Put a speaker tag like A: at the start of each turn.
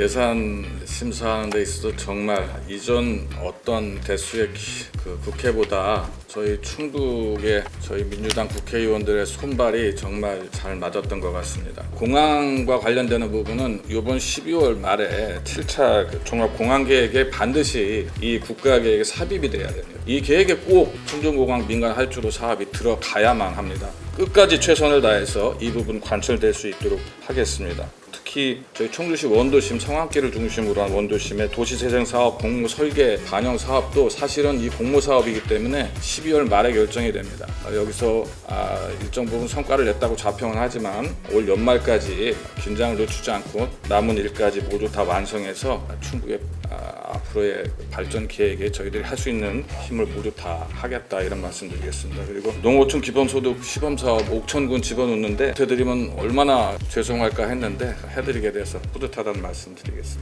A: 예산 심사하는 데 있어서 정말 이전 어떤 대수의 기- 그 국회보다 저희 충북의 저희 민주당 국회의원들의 손발이 정말 잘 맞았던 것 같습니다. 공항과 관련되는 부분은 이번 12월 말에 7차 그 종합 공항 계획에 반드시 이 국가 계획에 삽입이 돼야 됩니다. 이 계획에 꼭 청정공항 민간 할주로 사업이 들어가야만 합니다. 끝까지 최선을 다해서 이 부분 관철될 수 있도록 하겠습니다. 특히 저희 청주시 원도심 성황길을 중심으로 한 원도심의 도시재생 사업 공모 설계 반영 사업도 사실은 이 공모 사업이기 때문에 12월 말에 결정이 됩니다. 아, 여기서 아, 일정 부분 성과를 냈다고 자평은 하지만 올 연말까지 긴장을 늦추지 않고 남은 일까지 모두 다 완성해서 충북의 아, 앞으로의 발전 계획에 저희들이 할 수 있는 힘을 모두 다 하겠다 이런 말씀드리겠습니다. 그리고 농어촌 기본소득 시범 사업 옥천군 집어넣는데 해드리면 얼마나 죄송할까 했는데 해드리게 돼서 뿌듯하다는 말씀드리겠습니다.